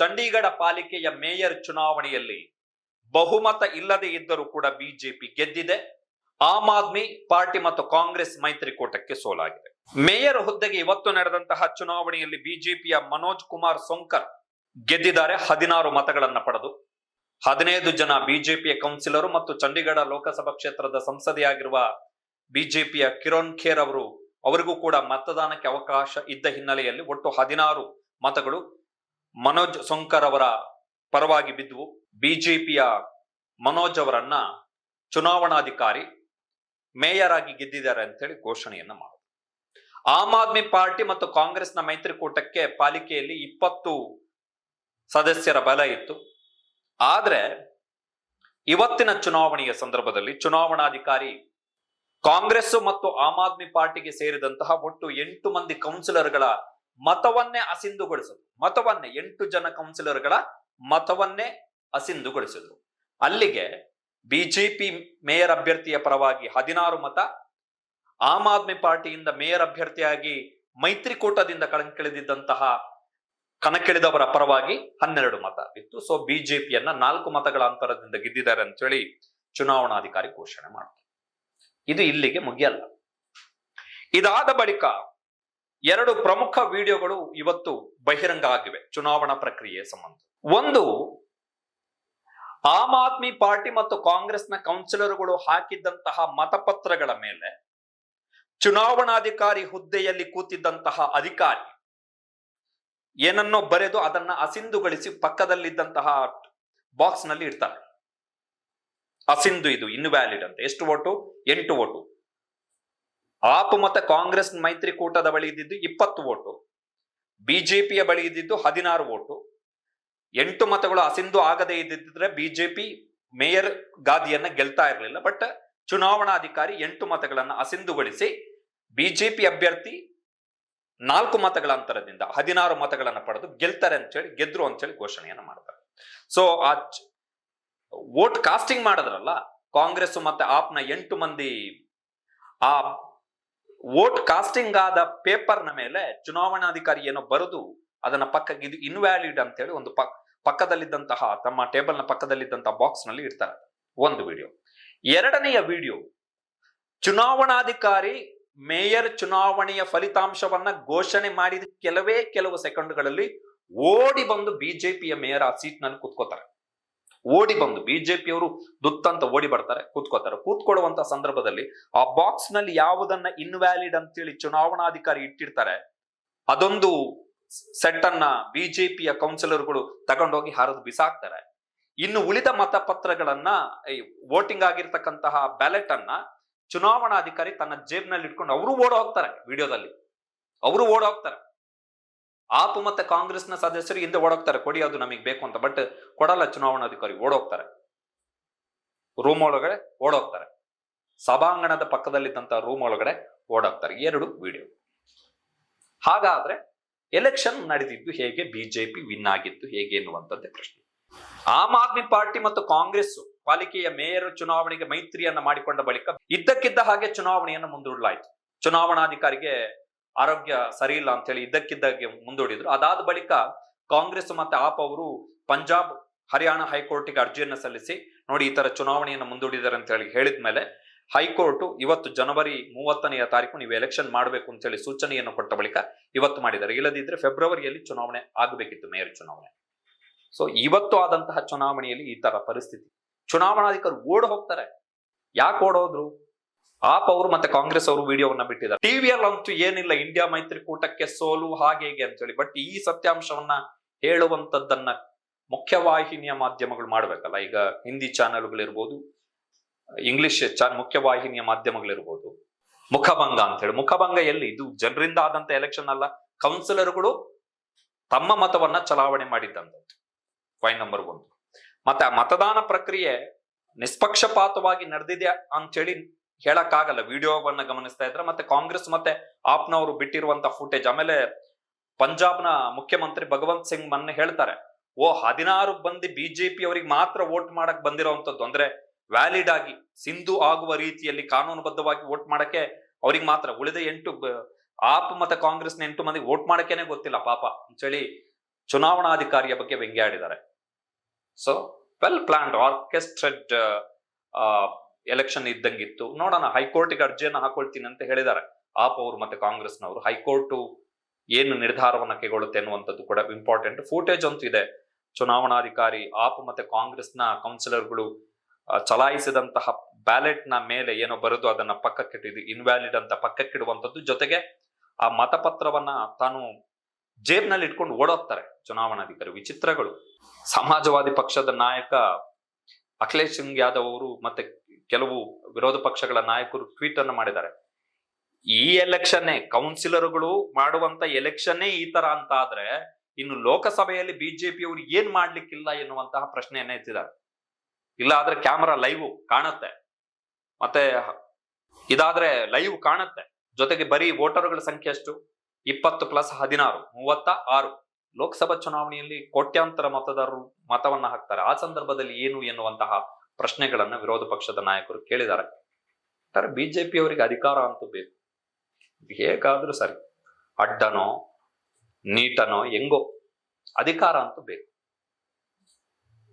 ಚಂಡೀಗಢ ಪಾಲಿಕೆಯ ಮೇಯರ್ ಚುನಾವಣೆಯಲ್ಲಿ ಬಹುಮತ ಇಲ್ಲದೆ ಇದ್ದರೂ ಕೂಡ ಬಿಜೆಪಿ ಗೆದ್ದಿದೆ. ಆಮ್ ಆದ್ಮಿ ಪಾರ್ಟಿ ಮತ್ತು ಕಾಂಗ್ರೆಸ್ ಮೈತ್ರಿಕೂಟಕ್ಕೆ ಸೋಲಾಗಿದೆ. ಮೇಯರ್ ಹುದ್ದೆಗೆ ಇವತ್ತು ನಡೆದಂತಹ ಚುನಾವಣೆಯಲ್ಲಿ ಬಿಜೆಪಿಯ ಮನೋಜ್ ಕುಮಾರ್ ಸೋಂಕರ್ ಗೆದ್ದಿದ್ದಾರೆ. ಹದಿನಾರು ಮತಗಳನ್ನ ಪಡೆದು ಹದಿನೈದು ಜನ ಬಿಜೆಪಿಯ ಕೌನ್ಸಿಲರು ಮತ್ತು ಚಂಡೀಗಢ ಲೋಕಸಭಾ ಕ್ಷೇತ್ರದ ಸಂಸದೆಯಾಗಿರುವ ಬಿಜೆಪಿಯ ಕಿರಣ್ ಖೇರ್ ಅವರು ಅವರಿಗೂ ಕೂಡ ಮತದಾನಕ್ಕೆ ಅವಕಾಶ ಇದ್ದ ಹಿನ್ನೆಲೆಯಲ್ಲಿ ಒಟ್ಟು ಹದಿನಾರು ಮತಗಳು ಮನೋಜ್ ಸೊಂಕರ್ ಅವರ ಪರವಾಗಿ ಬಿದ್ದುವು ಬಿಜೆಪಿಯ ಮನೋಜ್ ಅವರನ್ನ ಚುನಾವಣಾಧಿಕಾರಿ, ಮೇಯರ್ ಆಗಿ ಗೆದ್ದಿದ್ದಾರೆ ಅಂತ ಹೇಳಿ ಘೋಷಣೆಯನ್ನ ಮಾಡಿದ್ರು. ಆಮ್ ಆದ್ಮಿ ಪಾರ್ಟಿ ಮತ್ತು ಕಾಂಗ್ರೆಸ್ನ ಮೈತ್ರಿಕೂಟಕ್ಕೆ ಪಾಲಿಕೆಯಲ್ಲಿ ಇಪ್ಪತ್ತು ಸದಸ್ಯರ ಬಲ ಇತ್ತು. ಆದ್ರೆ ಇವತ್ತಿನ ಚುನಾವಣೆಯ ಸಂದರ್ಭದಲ್ಲಿ ಚುನಾವಣಾಧಿಕಾರಿ ಕಾಂಗ್ರೆಸ್ ಮತ್ತು ಆಮ್ ಆದ್ಮಿ ಪಾರ್ಟಿಗೆ ಸೇರಿದಂತಹ ಒಟ್ಟು ಎಂಟು ಮಂದಿ ಕೌನ್ಸಿಲರ್ಗಳ ಮತವನ್ನೇ ಅಸಿಂಧುಗೊಳಿಸಿದ್ರು. ಮತವನ್ನೇ ಎಂಟು ಜನ ಕೌನ್ಸಿಲರ್ಗಳ ಮತವನ್ನೇ ಅಸಿಂಧುಗೊಳಿಸಿದ್ರು. ಅಲ್ಲಿಗೆ ಬಿಜೆಪಿ ಮೇಯರ್ ಅಭ್ಯರ್ಥಿಯ ಪರವಾಗಿ ಹದಿನಾರು ಮತ, ಆಮ್ ಆದ್ಮಿ ಪಾರ್ಟಿಯಿಂದ ಮೇಯರ್ ಅಭ್ಯರ್ಥಿಯಾಗಿ ಮೈತ್ರಿಕೂಟದಿಂದ ಕಣಕ್ಕಿಳಿದಿದ್ದಂತಹ ಕಣಕ್ಕಿಳಿದವರ ಪರವಾಗಿ ಹನ್ನೆರಡು ಮತ ಇತ್ತು. ಸೊ ಬಿಜೆಪಿಯನ್ನ ನಾಲ್ಕು ಮತಗಳ ಅಂತರದಿಂದ ಗೆದ್ದಿದ್ದಾರೆ ಅಂತ ಹೇಳಿ ಚುನಾವಣಾಧಿಕಾರಿ ಘೋಷಣೆ ಮಾಡ್ತಾರೆ. ಇದು ಇಲ್ಲಿಗೆ ಮುಗಿಯಲ್ಲ. ಇದಾದ ಬಳಿಕ ಎರಡು ಪ್ರಮುಖ ವಿಡಿಯೋಗಳು ಇವತ್ತು ಬಹಿರಂಗ ಆಗಿವೆ, ಚುನಾವಣಾ ಪ್ರಕ್ರಿಯೆ ಸಂಬಂಧ. ಒಂದು, ಆಮ್ ಆದ್ಮಿ ಪಾರ್ಟಿ ಮತ್ತು ಕಾಂಗ್ರೆಸ್ನ ಕೌನ್ಸಿಲರ್ಗಳು ಹಾಕಿದ್ದಂತಹ ಮತಪತ್ರಗಳ ಮೇಲೆ ಚುನಾವಣಾಧಿಕಾರಿ ಹುದ್ದೆಯಲ್ಲಿ ಕೂತಿದ್ದಂತಹ ಅಧಿಕಾರಿ ಏನನ್ನೋ ಬರೆದು ಅದನ್ನ ಅಸಿಂಧುಗಳಿಸಿ ಪಕ್ಕದಲ್ಲಿದ್ದಂತಹ ಬಾಕ್ಸ್ನಲ್ಲಿ ಇಡ್ತಾರೆ. ಅಸಿಂಧು ಇದು ಇನ್ವ್ಯಾಲಿಡ್ ಅಂತ. ಎಷ್ಟು ಓಟು ಎಂಟು ಓಟು ಆಪ್ ಮತ್ತೆ ಕಾಂಗ್ರೆಸ್ ಮೈತ್ರಿಕೂಟದ ಬಳಿ ಇದ್ದಿದ್ದು ಇಪ್ಪತ್ತು ಓಟು, ಬಿಜೆಪಿಯ ಬಳಿ ಇದ್ದಿದ್ದು ಹದಿನಾರು ಓಟು. ಎಂಟು ಮತಗಳು ಅಸಿಂಧು ಆಗದೇ ಇದ್ದಿದ್ರೆ ಬಿಜೆಪಿ ಮೇಯರ್ ಗಾದಿಯನ್ನ ಗೆಲ್ತಾ ಇರಲಿಲ್ಲ. ಬಟ್ ಚುನಾವಣಾಧಿಕಾರಿ ಎಂಟು ಮತಗಳನ್ನ ಅಸಿಂಧುಗೊಳಿಸಿ ಬಿಜೆಪಿ ಅಭ್ಯರ್ಥಿ ನಾಲ್ಕು ಮತಗಳ ಅಂತರದಿಂದ ಹದಿನಾರು ಮತಗಳನ್ನ ಪಡೆದು ಗೆಲ್ತಾರೆ ಅಂತ ಹೇಳಿ ಗೆದ್ರು ಅಂತ ಹೇಳಿ ಘೋಷಣೆಯನ್ನ ಮಾಡ್ತಾರೆ. ಸೊ ಆ ವೋಟ್ ಕಾಸ್ಟಿಂಗ್ ಮಾಡಿದ್ರಲ್ಲ, ಕಾಂಗ್ರೆಸ್ ಮತ್ತೆ ಆಪ್ನ ಎಂಟು ಮಂದಿ, ಆ ವೋಟ್ ಕಾಸ್ಟಿಂಗ್ ಆದ ಪೇಪರ್ನ ಮೇಲೆ ಚುನಾವಣಾಧಿಕಾರಿ ಏನೋ ಬರೆದು ಅದನ್ನ ಪಕ್ಕಕ್ಕೆ ಇದು ಇನ್ವ್ಯಾಲಿಡ್ ಅಂತ ಹೇಳಿ ಒಂದು ಪಕ್, ಪಕ್ಕದಲ್ಲಿದ್ದಂತಹ ತಮ್ಮ ಟೇಬಲ್ನ ಪಕ್ಕದಲ್ಲಿದ್ದಂತಹ ಬಾಕ್ಸ್ನಲ್ಲಿ ಇಡ್ತಾರೆ. ಒಂದು ವಿಡಿಯೋ ಎರಡನೆಯ ವಿಡಿಯೋ ಚುನಾವಣಾಧಿಕಾರಿ ಮೇಯರ್ ಚುನಾವಣೆಯ ಫಲಿತಾಂಶವನ್ನ ಘೋಷಣೆ ಮಾಡಿದ ಕೆಲವೇ ಕೆಲವು ಸೆಕೆಂಡ್ಗಳಲ್ಲಿ ಓಡಿ ಬಂದು ಬಿಜೆಪಿಯ ಮೇಯರ್ ಆ ಸೀಟ್ನಲ್ಲಿ ಕೂತ್ಕೋತಾರೆ. ಓಡಿ ಬಂದು ಬಿಜೆಪಿಯವರು ದುತ್ತಂತ ಓಡಿ ಬರ್ತಾರೆ ಕೂತ್ಕೋತಾರೆ ಕೂತ್ಕೊಳ್ಳುವಂತ ಸಂದರ್ಭದಲ್ಲಿ ಆ ಬಾಕ್ಸ್ನಲ್ಲಿ ಯಾವುದನ್ನ ಇನ್ವ್ಯಾಲಿಡ್ ಅಂತೇಳಿ ಚುನಾವಣಾಧಿಕಾರಿ ಇಟ್ಟಿರ್ತಾರೆ, ಅದೊಂದು ಸೆಟ್ ಅನ್ನ ಬಿಜೆಪಿಯ ಕೌನ್ಸಿಲರ್ಗಳು ತಗೊಂಡೋಗಿ ಹಾರದು ಬಿಸಾಕ್ತಾರೆ. ಇನ್ನು ಉಳಿದ ಮತಪತ್ರಗಳನ್ನ ವೋಟಿಂಗ್ ಆಗಿರ್ತಕ್ಕಂತಹ ಬ್ಯಾಲೆಟ್ ಅನ್ನ ಚುನಾವಣಾಧಿಕಾರಿ ತನ್ನ ಜೇಬ್ನಲ್ಲಿ ಇಟ್ಕೊಂಡು ಅವರು ಓಡ ಹೋಗ್ತಾರೆ ವಿಡಿಯೋದಲ್ಲಿ. ಅವರು ಓಡ ಹೋಗ್ತಾರೆ ಆಪ್ ಮತ್ತೆ ಕಾಂಗ್ರೆಸ್ನ ಸದಸ್ಯರು ಹಿಂದೆ ಓಡೋಗ್ತಾರೆ, ಕೊಡಿ ಅದು ನಮಗೆ ಬೇಕು ಅಂತ. ಬಟ್ ಕೊಡಲ್ಲ ಚುನಾವಣಾಧಿಕಾರಿ ಓಡೋಗ್ತಾರೆ. ರೂಮ್ ಒಳಗಡೆ ಓಡೋಗ್ತಾರೆ. ಸಭಾಂಗಣದ ಪಕ್ಕದಲ್ಲಿದ್ದಂತ ರೂಮ್ ಒಳಗಡೆ ಓಡೋಗ್ತಾರೆ. ಎರಡು ವಿಡಿಯೋ ಹಾಗಾದ್ರೆ ಎಲೆಕ್ಷನ್ ನಡೆದಿದ್ದು ಹೇಗೆ? ಬಿಜೆಪಿ ವಿನ್ ಆಗಿತ್ತು ಹೇಗೆ ಎನ್ನುವಂಥದ್ದೇ ಪ್ರಶ್ನೆ. ಆಮ್ ಆದ್ಮಿ ಪಾರ್ಟಿ ಮತ್ತು ಕಾಂಗ್ರೆಸ್ ಪಾಲಿಕೆಯ ಮೇಯರ್ ಚುನಾವಣೆಗೆ ಮೈತ್ರಿಯನ್ನ ಮಾಡಿಕೊಂಡ ಬಳಿಕ ಇದ್ದಕ್ಕಿದ್ದ ಹಾಗೆ ಚುನಾವಣೆಯನ್ನು ಮುಂದೂಡಲಾಯಿತು. ಚುನಾವಣಾಧಿಕಾರಿಗೆ ಆರೋಗ್ಯ ಸರಿ ಇಲ್ಲ ಅಂತ ಹೇಳಿ ಇದ್ದಕ್ಕಿದ್ದಾಗೆ ಮುಂದೂಡಿದ್ರು. ಅದಾದ ಬಳಿಕ ಕಾಂಗ್ರೆಸ್ ಮತ್ತೆ ಆಪ್ ಅವರು ಪಂಜಾಬ್, ಹರಿಯಾಣ ಹೈಕೋರ್ಟ್ಗೆ ಅರ್ಜಿಯನ್ನು ಸಲ್ಲಿಸಿ, ನೋಡಿ ಈ ತರ ಚುನಾವಣೆಯನ್ನು ಮುಂದೂಡಿದ್ದಾರೆ ಅಂತ ಹೇಳಿ ಹೇಳಿದ ಮೇಲೆ ಹೈಕೋರ್ಟ್ ಇವತ್ತು ಜನವರಿ ಮೂವತ್ತನೆಯ ತಾರೀಕು ನೀವು ಎಲೆಕ್ಷನ್ ಮಾಡಬೇಕು ಅಂತ ಹೇಳಿ ಸೂಚನೆಯನ್ನು ಕೊಟ್ಟ ಬಳಿಕ ಇವತ್ತು ಮಾಡಿದ್ದಾರೆ. ಇಲ್ಲದಿದ್ರೆ ಫೆಬ್ರವರಿಯಲ್ಲಿ ಚುನಾವಣೆ ಆಗಬೇಕಿತ್ತು ಮೇಯರ್ ಚುನಾವಣೆ. ಸೊ ಇವತ್ತು ಆದಂತಹ ಚುನಾವಣೆಯಲ್ಲಿ ಈ ತರ ಪರಿಸ್ಥಿತಿ. ಚುನಾವಣಾಧಿಕಾರಿ ಓಡ್ ಹೋಗ್ತಾರೆ. ಯಾಕೆ ಓಡೋದ್ರು ಆಪ್ ಅವರು ಮತ್ತೆ ಕಾಂಗ್ರೆಸ್ ಅವರು ವಿಡಿಯೋವನ್ನ ಬಿಟ್ಟಿದ್ದಾರೆ. ಟಿವಿಯಲ್ಲಿ ಅಂತೂ ಏನಿಲ್ಲ, ಇಂಡಿಯಾ ಮೈತ್ರಿಕೂಟಕ್ಕೆ ಸೋಲು ಹಾಗೆ ಹೀಗೆ ಅಂತೇಳಿ. ಬಟ್ ಈ ಸತ್ಯಾಂಶವನ್ನ ಹೇಳುವಂತದ್ದನ್ನ ಮುಖ್ಯವಾಹಿನಿಯ ಮಾಧ್ಯಮಗಳು ಮಾಡ್ಬೇಕಲ್ಲ. ಈಗ ಹಿಂದಿ ಚಾನೆಲ್ಗಳಿರ್ಬೋದು ಇಂಗ್ಲಿಷ್ ಚಾನ್, ಮುಖ್ಯವಾಹಿನಿಯ ಮಾಧ್ಯಮಗಳಿರ್ಬೋದು, ಮುಖಭಂಗ ಅಂತ ಹೇಳಿ ಮುಖಭಂಗ ಎಲ್ಲಿ? ಇದು ಜನರಿಂದ ಆದಂತ ಎಲೆಕ್ಷನ್ ಅಲ್ಲ. ಕೌನ್ಸಿಲರ್ಗಳು ತಮ್ಮ ಮತವನ್ನ ಚಲಾವಣೆ ಮಾಡಿದ್ದಂಥದ್ದು ಪಾಯಿಂಟ್ ನಂಬರ್ ಒಂದು ಮತ್ತೆ ಮತದಾನ ಪ್ರಕ್ರಿಯೆ ನಿಷ್ಪಕ್ಷಪಾತವಾಗಿ ನಡೆದಿದೆ ಅಂತೇಳಿ ಹೇಳಕ್ಕಾಗಲ್ಲ. ವಿಡಿಯೋವನ್ನ ಗಮನಿಸ್ತಾ ಇದ್ರೆ ಮತ್ತೆ ಕಾಂಗ್ರೆಸ್ ಮತ್ತೆ ಆಪ್ನವರು ಬಿಟ್ಟಿರುವಂತ ಫುಟೇಜ್ ಆಮೇಲೆ ಪಂಜಾಬ್ನ ಮುಖ್ಯಮಂತ್ರಿ ಭಗವಂತ್ ಸಿಂಗ್ ಮೊನ್ನೆ ಹೇಳ್ತಾರೆ, ಓ ಹದಿನಾರು ಬಂದಿ ಬಿಜೆಪಿ ಅವರಿಗೆ ಮಾತ್ರ ವೋಟ್ ಮಾಡಕ್ ಬಂದಿರೋವಂಥದ್ದು ಅಂದ್ರೆ ವ್ಯಾಲಿಡ್ ಆಗಿ ಸಿಂಧು ಆಗುವ ರೀತಿಯಲ್ಲಿ ಕಾನೂನುಬದ್ಧವಾಗಿ ವೋಟ್ ಮಾಡಕ್ಕೆ ಅವ್ರಿಗೆ ಮಾತ್ರ, ಉಳಿದ ಎಂಟು ಆಪ್ ಮತ್ತೆ ಕಾಂಗ್ರೆಸ್ನ ಎಂಟು ಮಂದಿ ವೋಟ್ ಮಾಡಕ್ಕೇನೆ ಗೊತ್ತಿಲ್ಲ ಪಾಪ. ಅಂತೇಳಿ ಚುನಾವಣಾಧಿಕಾರಿಯ ಬಗ್ಗೆ ವ್ಯಂಗ್ಯಾಡಿದ್ದಾರೆ. So well planned orchestrated election ಇದ್ದಂಗಿತ್ತು. ನೋಡೋಣ, ಹೈಕೋರ್ಟ್ಗೆ ಅರ್ಜಿಯನ್ನು ಹಾಕೊಳ್ತೀನಿ ಅಂತ ಹೇಳಿದ್ದಾರೆ. ಆಪ್ ಅವರು ಮತ್ತೆ ಕಾಂಗ್ರೆಸ್ನವರು. ಹೈಕೋರ್ಟ್ ಏನು ನಿರ್ಧಾರವನ್ನ ಕೈಗೊಳ್ಳುತ್ತೆ ಅನ್ನುವಂಥದ್ದು ಕೂಡ ಇಂಪಾರ್ಟೆಂಟ್ ಫೂಟೇಜ್ ಅಂತೂ ಇದೆ. ಚುನಾವಣಾಧಿಕಾರಿ, ಆಪ್ ಮತ್ತೆ ಕಾಂಗ್ರೆಸ್ನ ಕೌನ್ಸಿಲರ್ಗಳು ಚಲಾಯಿಸಿದಂತಹ ಬ್ಯಾಲೆಟ್ನ ಮೇಲೆ ಏನೋ ಬರೆದು ಅದನ್ನ ಪಕ್ಕಕ್ಕಿಟ್ಟಿದ್ದು ಇನ್ವ್ಯಾಲಿಡ್ ಅಂತ ಪಕ್ಕಕ್ಕಿಡುವಂಥದ್ದು ಜೊತೆಗೆ ಆ ಮತಪತ್ರವನ್ನ ತಾನು ಜೇಬ್ನಲ್ಲಿ ಇಟ್ಕೊಂಡು ಓಡೋಗ್ತಾರೆ ಚುನಾವಣಾಧಿಕಾರಿ ವಿಚಿತ್ರಗಳು. ಸಮಾಜವಾದಿ ಪಕ್ಷದ ನಾಯಕ ಅಖಿಲೇಶ್ ಸಿಂಗ್ ಯಾದವ್ ಅವರು ಮತ್ತೆ ಕೆಲವು ವಿರೋಧ ಪಕ್ಷಗಳ ನಾಯಕರು ಟ್ವೀಟ್ ಅನ್ನು ಮಾಡಿದ್ದಾರೆ. ಈ ಎಲೆಕ್ಷನ್ನೇ ಕೌನ್ಸಿಲರ್ಗಳು ಮಾಡುವಂತ ಎಲೆಕ್ಷನ್ನೇ ಈ ತರ ಅಂತ ಆದ್ರೆ ಇನ್ನು ಲೋಕಸಭೆಯಲ್ಲಿ ಬಿಜೆಪಿ ಅವರು ಏನ್ ಮಾಡ್ಲಿಕ್ಕಿಲ್ಲ ಎನ್ನುವಂತಹ ಪ್ರಶ್ನೆಯನ್ನ ಎತ್ತಿದ್ದಾರೆ. ಇಲ್ಲ ಆದ್ರೆ ಕ್ಯಾಮರಾ ಲೈವ್ ಕಾಣುತ್ತೆ. ಮತ್ತೆ ಇದಾದ್ರೆ ಲೈವ್ ಕಾಣುತ್ತೆ. ಜೊತೆಗೆ ಬರೀ ವೋಟರ್ಗಳ ಸಂಖ್ಯೆ ಎಷ್ಟು ಇಪ್ಪತ್ತು ಪ್ಲಸ್ ಹದಿನಾರು, ಮೂವತ್ತ ಆರು. ಲೋಕಸಭಾ ಚುನಾವಣೆಯಲ್ಲಿ ಕೋಟ್ಯಾಂತರ ಮತದಾರರು ಮತವನ್ನ ಹಾಕ್ತಾರೆ. ಆ ಸಂದರ್ಭದಲ್ಲಿ ಏನು ಎನ್ನುವಂತಹ ಪ್ರಶ್ನೆಗಳನ್ನ ವಿರೋಧ ಪಕ್ಷದ ನಾಯಕರು ಕೇಳಿದ್ದಾರೆ. ಬಿಜೆಪಿ ಅವರಿಗೆ ಅಧಿಕಾರ ಅಂತೂ ಬೇಕು. ಹೇಗಾದ್ರೂ ಸರಿ, ಅಡ್ಡನೋ, ನೀಟನೋ, ಹೆಂಗೋ ಅಧಿಕಾರ ಅಂತೂ ಬೇಕು.